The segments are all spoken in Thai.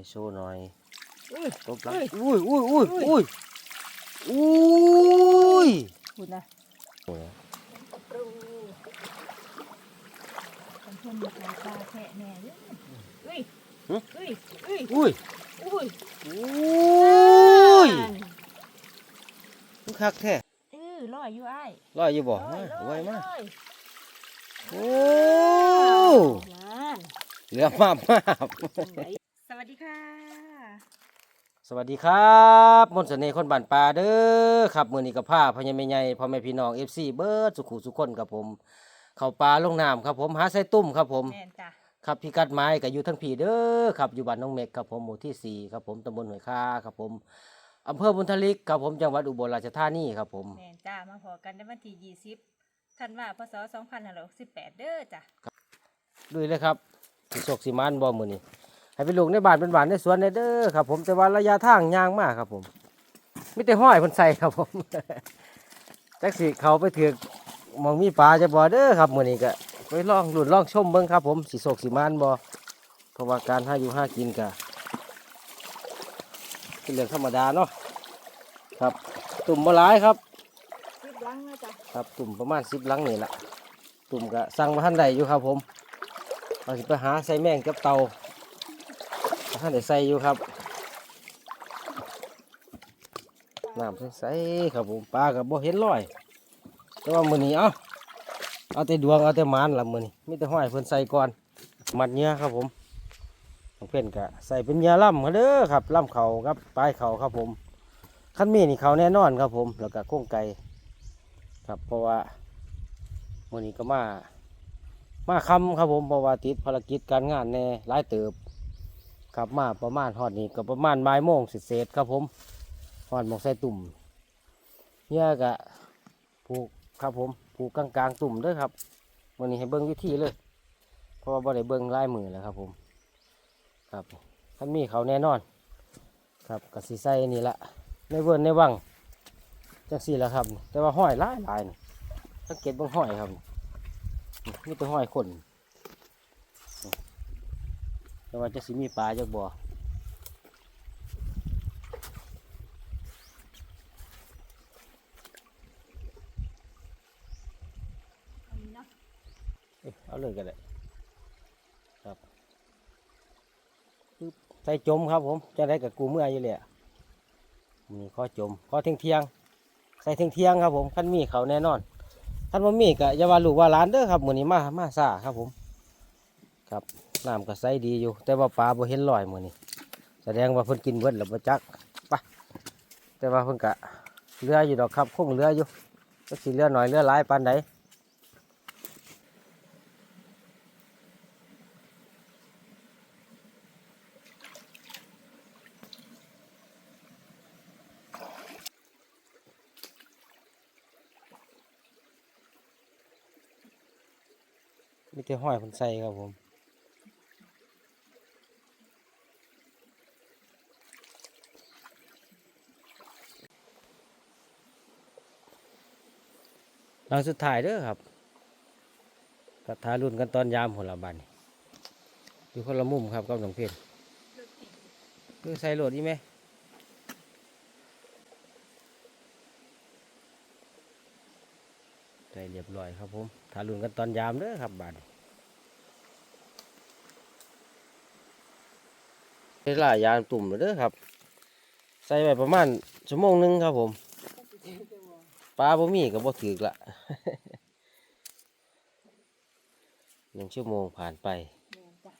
ให้โชว์หน่อยอุ้ยตบหลังเอ้ยอุ้ยอุ้ยอุ้ยอุ้อุ้ยยอุ้ยคุณนะโอ้ยดูคนชมมาตาตาแค่แน่เลยอุ้ยอุ้ยอุ้ยอุ้ยอุ้ยอุ้ยมันคักแท้เออลอยอยู่ไอ้ายลอยอยู่บ่ลมาอยลไวอยมาลอยโอ้นั่นเหลือมาบมาบสวัส ดีค่ะ สวัสดีครับมนต์เสน่ห์คนบ้านป่าเด้อครับมื้อนี้กับผ้าพญาแม่ใหญ่พ่อแม่พี่น้อง FC เบิดสุขุสุขคนครับผม เข้าป่าลงน้ำครับผมหาไส้ตุ้มครับผมแม่นจ้ะครับพิกัดไม้ก็อยู่ทั้งผีเด้อครับอยู่บ้านน้องเมกครับผมหมู่ที่สี่ครับผมตำบลห้วยคาครับผมอำเภอบุญทลิกครับผมจังหวัดอุบลราชธานีครับผมแม่นจ้ามาพอกันในวันที่ยี่สิบธันวาคมพศสองพันห้าร้อยหกสิบแปดเด้อจ้ะด้วยเลยครับสิโศกสิมานบ่มื้อนี้ ให้ไปลูกในบ้านเป็นบ้านในสวนเด้อครับ ผมแต่ว่าระยะทางยางมากครับ ผมมีแต่ห้อยเพิ่นใส่ครับผมจักสิเขาไปถือกหมองมีปลาจะบ่เด้อครับมื้อนี้ก็ไปลองลุ้นลองชมเบิ่งครับผมสิโศกสิมานบ่เพราะว่าการหาอยู่หากินก็เป็นเรื่องธรรมดาเนาะครับ ตุ่มบ่หลายครับสิบลังนะจ้ะครับตุ่มประมาณ10หลังนี่ล่ะตุ่มก็สั่งมาทันใดอยู่ครับผมเราสิไปหาใส่แมงกับเตา ท่านได้ใส่อยู่ครับน้ำใสๆครับผมปลากับบ่เห็นลอย แต่ว่ามือนี้เอาเอาแต่ดวงเอาแต่มานละมือนี้มีแต่ห้อยเพิ่นใส่ก่อนมัดเนื้อครับผมเพิ่นก็ใส่เป็นเหนื้อล่ำเด้อครับล่ำเขาครับปลายเขาครับผมขั้นมีนี่เขาแน่นอนครับผม แล้วก็โค้งไก่ครับเพราะว่ามือนี้ก็มามาคำครับผมเพราะว่าติดภารกิจการงานแน่หลายเติบ ครับมาประมาณฮอดนี้ก็ประมาณบ่ายโมงเศษครับผมฮอดหมองใส่ตุ่มเนื้อก็ผูกครับผมผูกกลางกลางๆตุ่มเด้วยครับวันนี้ให้เบิ้งวิธีเลยเพราะว่าบ่ได้เบิ้งลายมือแล้วครับผมครับท่านมีเขาแน่นอน ครับกับสีใส่นี่ละในเวิร์นในวังจังสี่ละครับ แต่ว่าห้อยหลายหลายนี่สังเกตเบิ้งห้อยครับนี่ตัวห้อยคน แต่ว่าจะสิมีปลาจากบ่ออันนี้เนาะเอ้ยเอาเลยก็ได้ครับปึ๊บใส่จมครับผมจะได้กับกูเมื่อยอยู่เลยอะมีข้อจมข้อเที่ยงเที่ยงๆใส่เที่ยงเที่ยงๆครับผมขั้นมีเขาแน่นอนขั้นว่ามีก็อย่าว่าลูกว่าหลานเด้อครับมื้อนี้มามาซ่าครับผมครับ น้ำก็ใสดีอยู่ แต่ว่าปลาบ่เห็นลอยมือนี้แสดงว่าเพิ่นกินเบิดแล้วบ่จักไปแต่ว่าเพิ่นก็เหลืออยู่ดอกครับคงเหลืออยู่ก็สิเหลือหน่อยเหลือหลายปานใดมีแต่ห้อยคนใส่ครับผม งสุดท้ายเด้อครับกระทารุ่นกันตอนยามหัวละบันอยู่คนละมุมครับกับหลวงเพชรคือใส่โหลดอีไหมใส่เรียบร้อยครับผมทารุ่นกันตอนยามเด้อครับบันเวลายามตุ่มเด้อครับ ใส่ไปประมาณชั่วโมงหนึงครับผม ปลาบ่มีก็บ่ถือกละหนึ่งชั่วโมงผ่านไปแม่นจ้ะ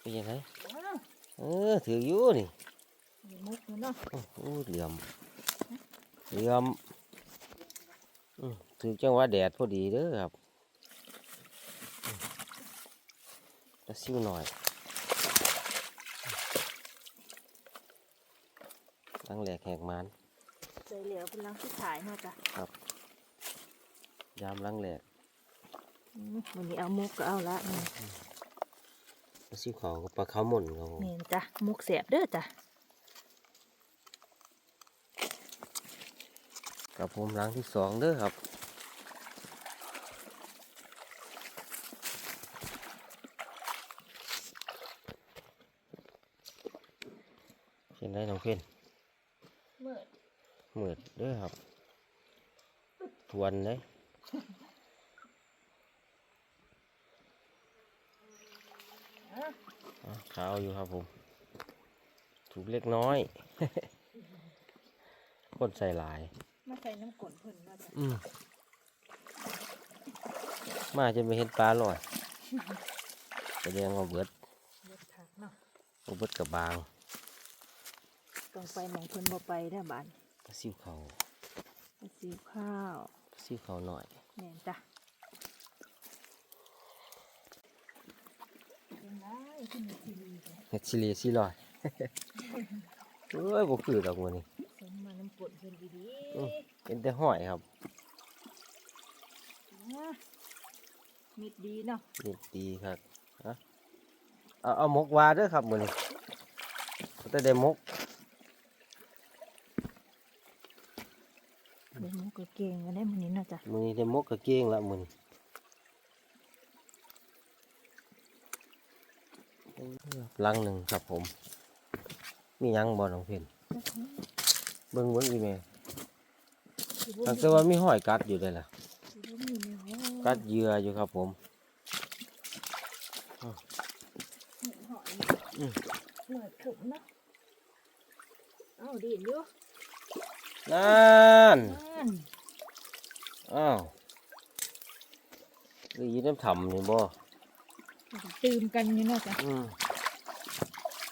เป็นยังไงว้าวเออถืออยู่นี่มีมุกอยู่เนาะโอ้เหลี่ยมเหลี่ยมอืมถือจังหวะแดดพอดีเด้อครับอืมตะซิวหน่อยตั้งแหลกแหกมัน ใจเหลียวเป็นลังที่ขายเนาะจ้ะครับ ยามลังแหลกวันนี้เอามุกก็เอาละนี่ซิวเขาวกับปลาข้าวหม่นเราเผมนี่จ้ะมุกเสียบเด้อจ้ะกับผมลังที่สองเด้อครับเห็นได้น้องเพื่อน มืดเด้อครับทวนเลยอะอะขาวอยู่ครับผม ถูกเล็กน้อยคนใส่หลาย มาใส่น้ำกลนเพิ่นมาจ้ะอืมมาจะไม่เห็นปลาลอยแสดงว่าเบิดเลือดผักเนาะว่าเบิดกับบาง ต้องไปหมองเพิ่นบ่ไปเด้อบ้าน ปลาซิวเขาไปซื้อข้าวปลาซิวเขาหน่อยแม่นจ้ะยังไงขึ้นมาทีวีจ้ะเฮ็ดชิลีสี่ลอยเอ้ยบ่คือดอกมันนี่สมมาน้ำกลนเพิ่นดีอืมเป็นแต่ห้อยครับๆนะมิดดีเนาะนี่ดีครับฮะเอาเอาหมกวาเด้อครับมื้อนี้แต่ได้หมก เดี๋ยวมันก็เก่งกันได้มื้อนี้เนาะจ้ะมื้อนี้ได้หมกกะเก้งละมื้อนี้ลังหนึ่งครับผม มีหยังบ่น้องเพิ่นเบิ่งเบิ่งอีแม่ตั้งแต่ว่ามีห้อยกัดอยู่ได้ล่ะ กัดเหยื่ออยู่ครับผมอืมเหนื่อยขึมเนาะเอาดีอยู่ นั่นนั่นอ้าวหรือยีน้ำถ่ำนี่บ่ตื่นกันอยู่เนาะจ้ะอืม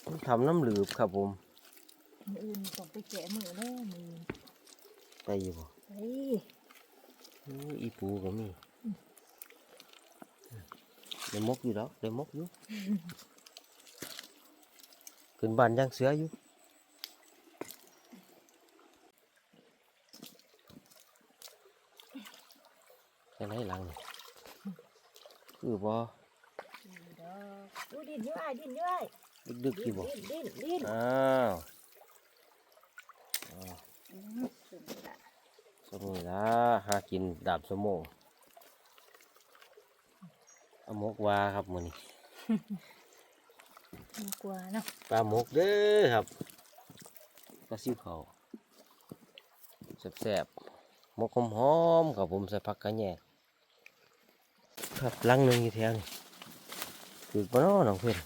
น้ำถ่ำน้ำหลืบครับผมมื้ออื่นต้องไปแกะมือเด้อมือได้อยู่บ่เฮ้ยอู้อีปูก็มีได้มกอยู่แล้วได้มกอยู่ขึ้นบ้านย่างเสืออยู่ แค่ไหนหลังนี่คือบ่ดีดอกดูดินอยู่อ้ายดินอยู่อ้ายดึกๆอยู่บ่ดินดินดินอ้าวอ้าวอืมสุดละสมุนละหากินดาบสมงเอาหมกวาครับมือนี้น่ากลัวเนาะปลาหมกเด้อครับปลาซิวเขาแซ่บๆหมกหอมๆครับผมใส่ผักกระแหน่ ครับลังหนึ่งอยู่แถวนี่คือปน้อน้องเพื่อน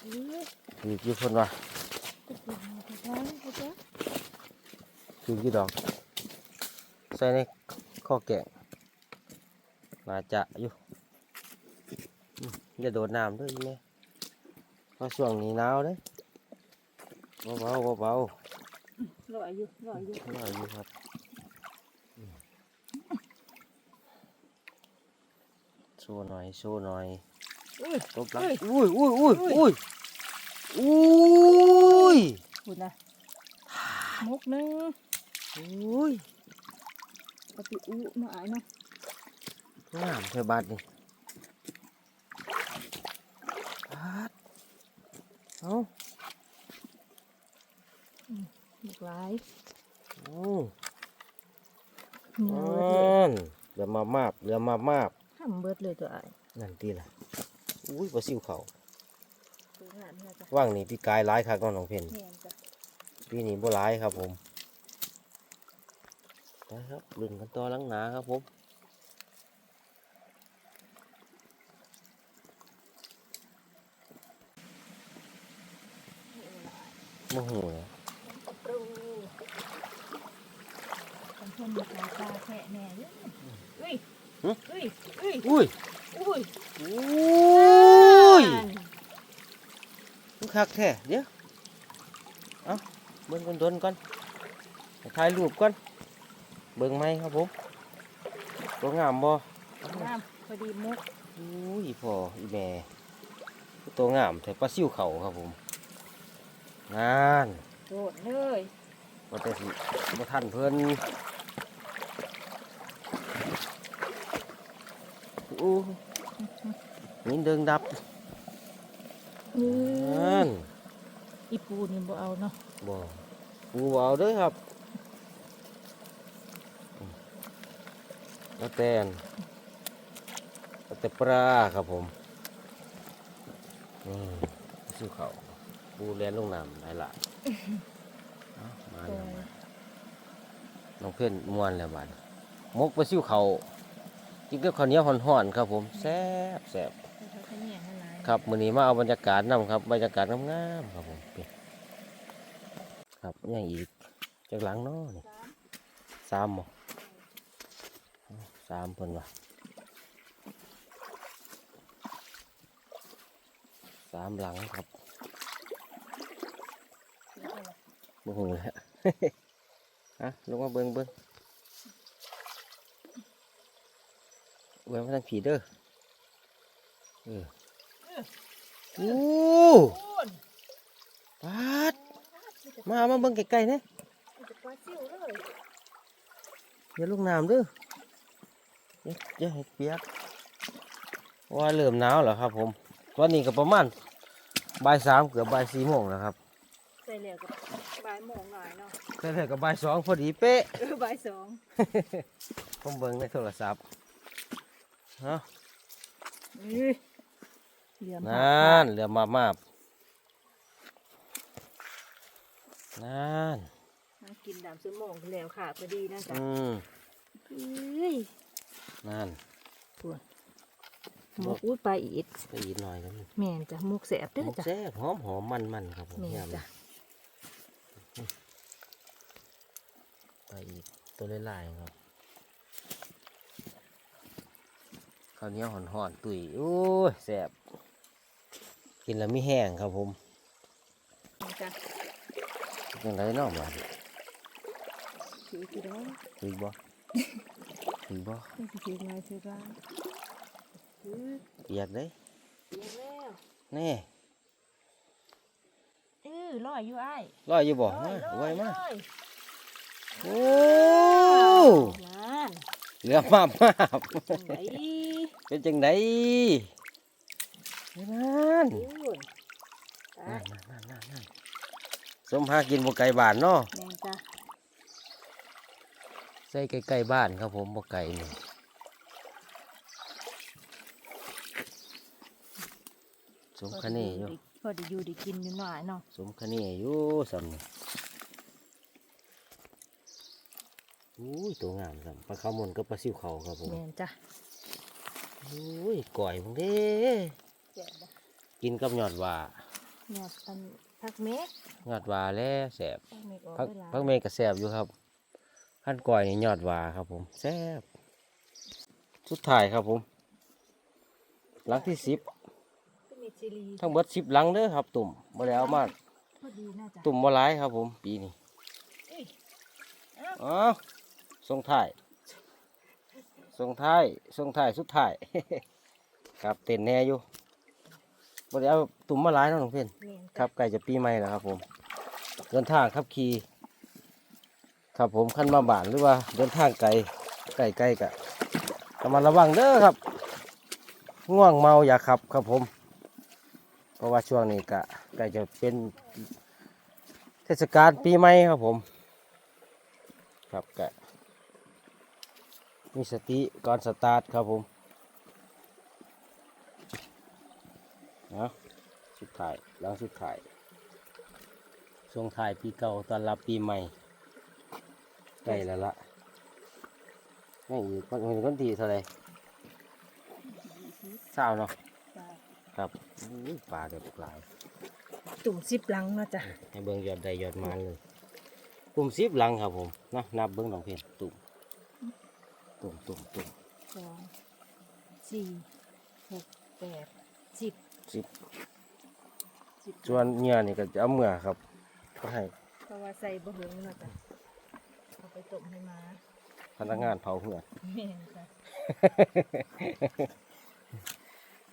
เอ้ยคือกี่คนวะจะกินมาไปทางเขาจ้ะคือกี่ดอก ใส่ในข้อแกงน่าจะอยู่อืมอย่าโดดน้ำเด้วยแม่เพราะช่วงนี้หนาวเด้เบาๆเบารออยู่รออยู่ๆหน่อยอยู่ครับอืมโช ว์หน่อยโชว์หน่อยอุ้ยตบหลังอุ้ยอุ้ยอุ้ยอุ้ยอุ้ยอุ้ยคุณนะมุกหนึงอุ้ยปฏิอุมาอายเนาะงามเทบาทนี่บาดเอาลูกหลายโอ้เหนียวเบิดเลยนั่นเรือมามาบเรือมามาบ ห้ามเบิดเลยตัวอายนั่นตีละอุ้ยปลาซิวเขาตัวงานเนี่ยจ้ะว่างนี่พี่กายร้ายครับน้องเพนแม่นจ้ะปีนี้บ่ร้ายครับผมนะครับลุ่นกันต่อหลังหนาครับผมโมโหเลยปรูคนเพิ่นมาขายปลาแค่แน่เด้ออุ้ย อุ้ยอุ้ยอุ้ยอุ้ยอุ้ยมันคักแท้เดี๋ยวเอาเบิ่งกันโดนก่อนให้ถ่ายรูปก่อนเบิ่งไหมครับผมตัวงามบ่งามพอดีมุกอุ้ยพ่ออีแม่ตัวงามแต่ปลาซิวเขาครับผมงานโดดเลยว่าแต่สิบ่ทันเพิ่น อู้นี่เดิงดับอืนั่อนอีปูนี่บ่เอาเนาะบ่งูเอาเด้อครับแล้วแต่นแล้วแต่ปลาครับผมนี่สู้เขาปูแลนลงน้ำหลายหลายเอ้ามาแล้วมาน้องเพื่อนม่วนแล้วบาดนี้มกปลาซิวเขา กินกับข้าวเหนียวห่อนๆครับผมแซ่บแซ่บเขาขยันอะไรครับมื้อนี้มาเอาบรรยากาศนํครับบรรยากาศงามๆครับผมนี่ครับยังอีกจากหลังเนาะนี่สามบ่สามเพิ่นว่าสามหลังครับบ่ฮู้แหล้วฮะลงมาเบิ่งเบิ่ง ว้ยมาทางผีเด้อเออโอ้พูนปัดมามาเบิ่งไกลๆนะจะปลาซิวเลยอย่าลงน้ำเด้ออย่าอย่าให้เปียกว่าเริ่มหนาวแล้วครับ ผม ตอนนี้ก็ประมาณบ่ายสามเกือบบ่ายสี่โมงแล้วครับใส่เหลวกับบ่ายโมงหน่อยเนาะแต่แล้วก็บ่ายสองพอดีเป๊ะเออบ่ายสองผมเบิ่งในโทรศัพท์ ฮะอื้อเหลี่ยมนั่นเหลือมามาบนั่นมากินดำสมองแล้วค่ะพอดีนะจ๊ะอืมเอ้ยนั่นหมกอุ้ยปลาอีดไปอีกหน่อยกันแม่นจ้ะหมกแสบเด้อจ้ะ แซ่บหอมหอมมันมันๆครับผมแม่นยามจ้ะนี้ไปอีกตัวลายๆครับ ข้าวเหนียวห่อนๆตุ๋ยโอ้ยแซ่บกินแล้วไม่แห้งครับผมนี่จ้ะยังไงเนาะมาถือกี่ดอกตุ๋ยบ่ตุ๋ยบ่นี่สิถือไงถือบ้างถือเปียกเด้ยเสียแล้วแน่เออลอยอยู่อ้ายลอยอยู่บ่ลอมายลอยไวมาลอยโอ้นั่นเหลือมามาบจังไหน เป็นจังไดนั่นพูนตานั่ยนนั่นนั่นนั่นสมหากินบ่ไก่บ้านเนาะแม่นจ้ะใส่ใกล้ๆบ้านครับผมบ่ไก่นี่สมคะเนอยู่พอได้อยู่ได้กินอยู่หน่อยเนาะสมคะเนอยู่สำนี่อุ้ยตัวงามสำปลาขาวมนกับปลาซิวเขาครับผมแม่นจ้ะ อุ้ยก่อยพวกเด้แก่บ่กินกับยอดหว่าหยอดอันพักเมกยอดหว่าแล้วแสบพักเมกออกพักเวลาพักเมฆก็แสบอยู่ครับขั้นก่อยนี่ยอดหว่าครับ ผมแสบสุดท้ายครับผม หลังที่สิบก็มีซีรีทั้งเบิดสิบหลังเด้อครับ ตุ่มบ่ได้เอามาพอดีน่าจะตุ่มบ่หลายครับ ผม ปีนี้เอ้ยอ๋อส่งท้าย ส่งท้ายส่งท้ายสุดท้าย ครับเต้นแน่อยู่บ่ได้เอาตุ่มมาหลายเนาะน้องเพื่อนแม่นครัจ้ะบใกล้จะปีใหม่แล้วครับ ผมเดินทางครับขี่ครับผมขั้นมาบ้านหรือว่าเดินทางไกลไกลไกลกะระมัดระวังเด้อครับ ง่วงเมาอย่าขับครับผม เพราะว่าช่วงนี้กะใกล้จะเป็นเทศกาลปีใหม่ครับผม ครับกะ มีสติก่อนสตาร์ทครับผมนะสุดท้ายหลังสุดท้ายช่วงท้ายปีเก่าตอนรับปีใหม่ใกล้แล้วละนี่อีกมันเป็นคนที่เท่าไหรเศร้าเนาะจ้ะครับอุ้ยปลาเดือดหลายตุ่มซิบหลังเนาะจ้ะให้เบิ่งยอดใดยอดมันเลยกลุ่มซิบหลังครับผมเนาะนับเบิ่งน้องเพชรตุ่ม ตุ่มตุ่มตุ่มสองสี่หกแปดสิบสิบสิบส่วนเหงื่อนี่ก็จะเอาเมื่อครับก็ให้เพราะว่าใส่บะหงเนาะจ้ะเอาไปต้มให้มาพนักงานเผาเหือดแม่นจ้ะ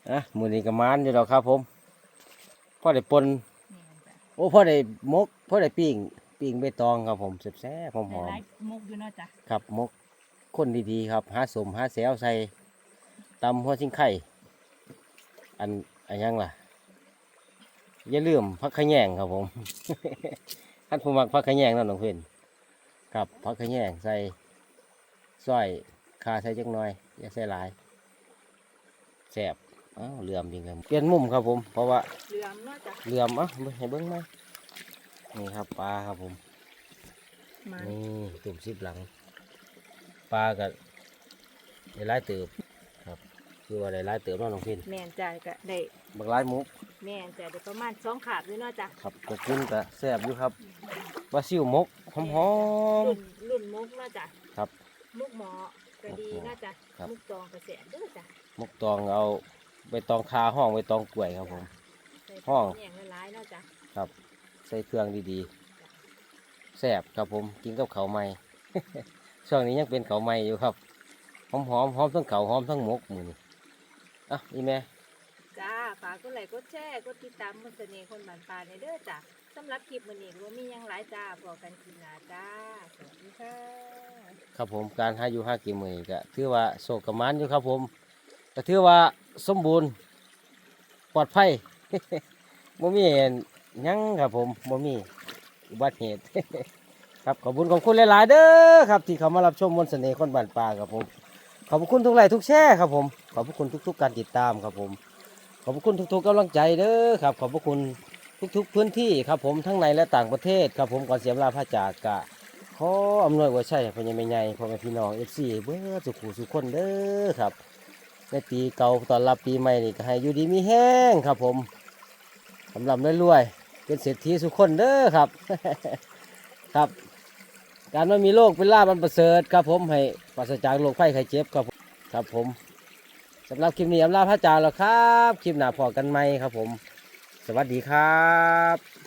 อะมือนี้ก็มานอยู่แล้วครับ ผมพ่อได้ปนแม่นจ้ะโอ้พ่อได้มกพ่อได้ปิ้งปิ้งใบตองครับผมแซ่บๆหอได้มหลายมุกอยู่เนาะจ้ะๆครับมก คนดีๆครับหาสมหาแซวใส่ตำหัวชิงไข่ อันอันยังล่ะ อย่าลืมพักขะแยงครับผมท่านผู้มักพักขะแยงนั่นน้องเพื่อนครับพักขะแยงใส่ซอยคาใส่จักหน่อย อย่าใส่หลายแสบออ้าวเหลื่อมจริงครับเปลี่ยนมุมครับผม เพราะว่าเหลือมเนาะจ้ะเหลื่อมอะเบิ่งให้เบิ้งไหมนี่ครับปลาครับผมมานี่ตุ่มซิบหลัง ปลากับได้หลายเติบครับ คือว่าได้หลายเติบเนาะน้องพินแม่นจ้ะก็ได้บักหลายมุกแม่นจ้ะได้ประมาณสองขาบด้วยเนาะจ้ะครับก็กินก็แซ่บอยู่ครับปลาซิวมกหอม รุ่นรุ่นมุกเนาะจ้ะครับมุกหมอก็ดีมุกหมอเนาะจ้ะครับ มุกตองกระแสเด้อจ้ะๆมกตองเอาใบตองคาห้องใบตองกล้วยครับผม ใส่ห้องแยงหลายๆเนาะจ้ะครับ ใส่เครื่องดีๆแซ่บครับผมกินกับเขาวใหม่ ช่วงนี้ยังเป็นเขาวใหม่อยู่ครับหอมหอมๆหอมทั้งเขาวหอมทั้งหมกมือนี่อะอีแม่จ้าฝากกดไลค์กดแชร์กดติดตามคนเสน่ห์คนบ้านป่าในเด้อจ้ะสำหรับคลิปมื้อนี้ก็บ่มีหยังหลายจ้าบอกกันกินหน้าจ้าสวัสดีค่ะครับผมการหาอยู่หากินมือนี้ก็ถือว่าโศกกระมันอยู่ครับผมก็ถือว่าสมบูรณ์ปลอดภัยบ่มีหยังครับผมบ่มีอุบัติเหตุ ครับขอบคุณขอบคุณหลายๆเด้อครับที่เขามารับชมมนต์เสน่ห์คนบ้านป่าครับผมขอบคุณทุกไลค์ทุกแชร์ครับผมขอบคุณทุก ๆ การติดตามครับผม ขอบคุณทุกๆกำลังใจเด้อครับ ขอบคุณทุก ๆ พื้นที่ครับผมทั้งในและต่างประเทศครับผมก่อนเสียมลาพระจากกะขออำนวยว่าใช่พ่อใหญ่แม่ใหญ่พ่อแม่พี่น้องเอฟซีเบ้อสุขสุขคนเด้อครับในปีเก่าตอนรับปีใหม่นี่ก็ให้อยู่ดีมีแห้งครับผมสำหรับรวยๆเป็นเศรษฐีสุขคนเด้อครับ ครับ การไม่มีโรคเป็นลาบันประเสริฐครับผมให้ปราศจากโรคไข้ไข้เจ็บครับผมครับผมสำหรับคลิปนี้อำลาพระจาแล้วครับ คลิปหน้าพอกันไหมครับผม สวัสดีครับ